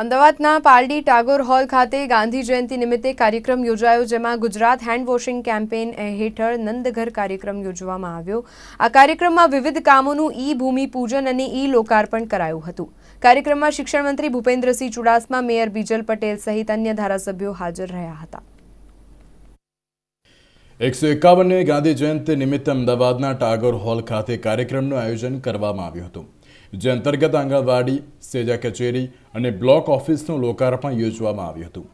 અમદાવાદના પાલડી ટાગોર હોલ ખાતે ગાંધી જયંતિ નિમિત્તે કાર્યક્રમ યોજાયો, જેમાં ગુજરાત હેન્ડ વોશિંગ કેમ્પેઇન હેઠળ નંદઘર કાર્યક્રમ યોજવામાં આવ્યો. આ કાર્યક્રમમાં વિવિધ કામોનું ઈ ભૂમિ પૂજન અને ઈ લોકાર્પણ કરાયું હતું. કાર્યક્રમમાં શિક્ષણ મંત્રી ભૂપેન્દ્રસિંહ ચુડાસમા, મેયર બીજલ પટેલ સહિત અન્ય ધારાસભ્યો હાજર રહ્યા હતા. એકસો એકાવનને ગાંધી જયંતિ નિમિત્તે અમદાવાદના ટાગોર હોલ ખાતે કાર્યક્રમનું આયોજન કરવામાં આવ્યું હતું. જે અંતર્ગત આંગણવાડી, સેજા કચેરી અને બ્લોક ઓફિસનું લોકાર્પણ યોજવામાં આવ્યું હતું.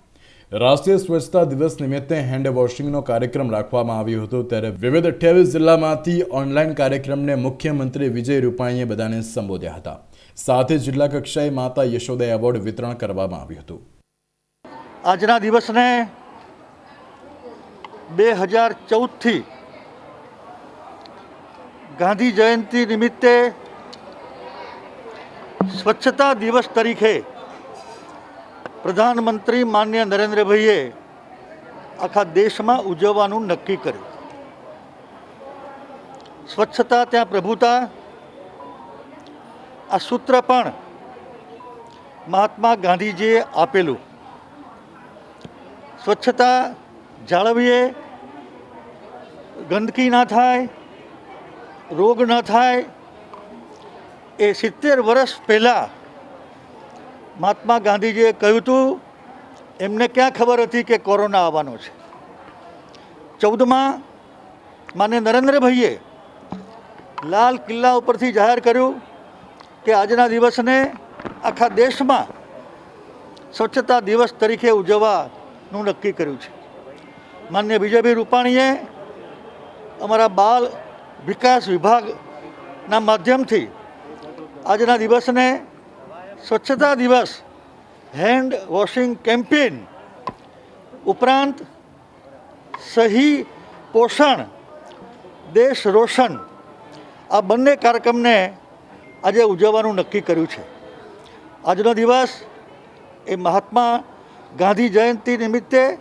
રાષ્ટ્રીય સ્વચ્છતા દિવસ નિમિત્તે હેન્ડ વોશિંગનો કાર્યક્રમ રાખવામાં આવ્યો હતો ત્યારે વિવિધ અઠ્યાવીસ જિલ્લામાંથી ઓનલાઈન કાર્યક્રમને મુખ્યમંત્રી વિજય રૂપાણીએ બધાને સંબોધ્યા હતા. સાથે જિલ્લા કક્ષાએ માતા યશોદા એવોર્ડ વિતરણ કરવામાં આવ્યું હતું. આજના દિવસને બે હજાર ચૌદથી ગાંધી જયંતિ નિમિત્તે સ્વચ્છતા દિવસ તરીકે પ્રધાનમંત્રી માન્ય નરેન્દ્રભાઈએ આખા દેશમાં ઉજવવાનું નક્કી કર્યું. સ્વચ્છતા ત્યાં પ્રભુતા. આ સૂત્ર પણ મહાત્મા ગાંધીજીએ આપેલું. સ્વચ્છતા જાળવીએ, ગંદકી ના થાય, રોગ ન થાય એ સિત્તેર વર્ષ પહેલાં મહાત્મા ગાંધીજીએ કહ્યું હતું, એમને ક્યાં ખબર હતી કે કોરોના આવવાનો છે? ચૌદમાં માન્ય નરેન્દ્રભાઈએ લાલ કિલ્લા ઉપરથી જાહેર કર્યું કે આજના દિવસને આખા દેશમાં સ્વચ્છતા દિવસ તરીકે ઉજવવાનું નક્કી કર્યું છે. માન્ય બીજેપી રૂપાણીએ અમારા બાલ વિકાસ વિભાગના માધ્યમથી આજના દિવસને સ્વચ્છતા દિવસ હેન્ડ વોશિંગ કેમ્પેન ઉપરાંત સહી પોષણ, દેશ રોશન, આ બંને કાર્યક્રમને આજે ઉજવવાનું નક્કી કર્યું છે. આજનો દિવસ એ મહાત્મા ગાંધી જયંતિ નિમિત્તે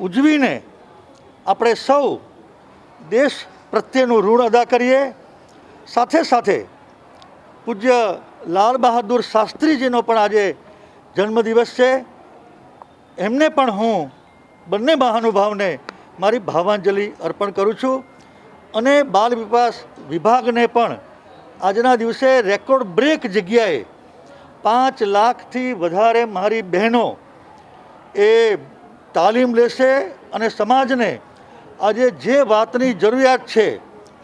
ઉજવીને આપણે સૌ દેશ પ્રત્યેનું ઋણ અદા કરીએ. સાથે સાથે પૂજ્ય લાલ બહાદુર શાસ્ત્રીજીનો પણ આજે જન્મદિવસ છે. એમને પણ હું બંને મહાનુભાવને મારી ભાવાંજલિ અર્પણ કરું છું અને બાલ વિકાસ વિભાગને પણ આજના દિવસે રેકોર્ડ બ્રેક જગ્યાએ પાંચ લાખથી વધારે મારી બહેનો એ તાલીમ લેશે અને સમાજને આજે જે વાતની જરૂરિયાત છે,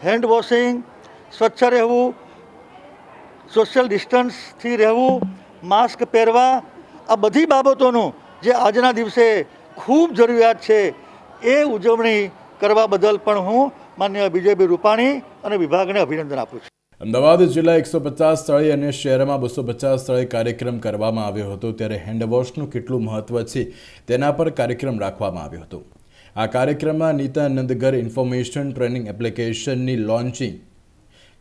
હેન્ડ વોશિંગ, સ્વચ્છ રહેવું સોશિયલ ડિસ્ટન્સથી રહેવું, માસ્ક પહેરવા, આ બધી બાબતોનું જે આજના દિવસે ખૂબ જરૂરિયાત છે, એ ઉજવણી કરવા બદલ પણ હું માન્ય બીજેપી રૂપાણી અને વિભાગને અભિનંદન આપું છું. અમદાવાદ જિલ્લા એકસો પચાસ સ્થળે અને શહેરમાં બસો પચાસ સ્થળે કાર્યક્રમ કરવામાં આવ્યો હતો, ત્યારે હેન્ડવોશનું કેટલું મહત્વ છે તેના પર કાર્યક્રમ રાખવામાં આવ્યો હતો. આ કાર્યક્રમમાં નીતા નંદગર ઇન્ફોર્મેશન ટ્રેનિંગ એપ્લિકેશનની લોન્ચિંગ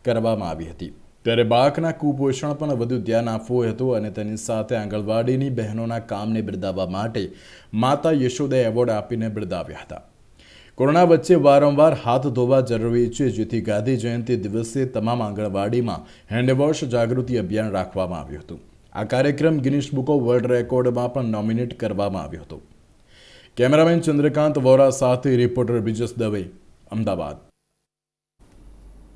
કરવામાં આવી હતી. ત્યારે બાળકના કુપોષણ પણ વધુ ધ્યાન આપવું હતું અને તેની સાથે આંગણવાડીની બહેનોના કામને બિરદાવવા માટે માતા યશોદા એવોર્ડ આપીને બિરદાવ્યા હતા. કોરોના વચ્ચે વારંવાર હાથ ધોવા જરૂરી છે, જેથી ગાંધી જયંતિ દિવસે તમામ આંગણવાડીમાં હેન્ડવોશ જાગૃતિ અભિયાન રાખવામાં આવ્યું હતું. આ કાર્યક્રમ ગિનિશ બુક ઓફ વર્લ્ડ રેકોર્ડમાં પણ નોમિનેટ કરવામાં આવ્યો હતો. કેમેરામેન ચંદ્રકાંત વોરા સાથે રિપોર્ટર બ્રિજસ દવે, અમદાવાદ.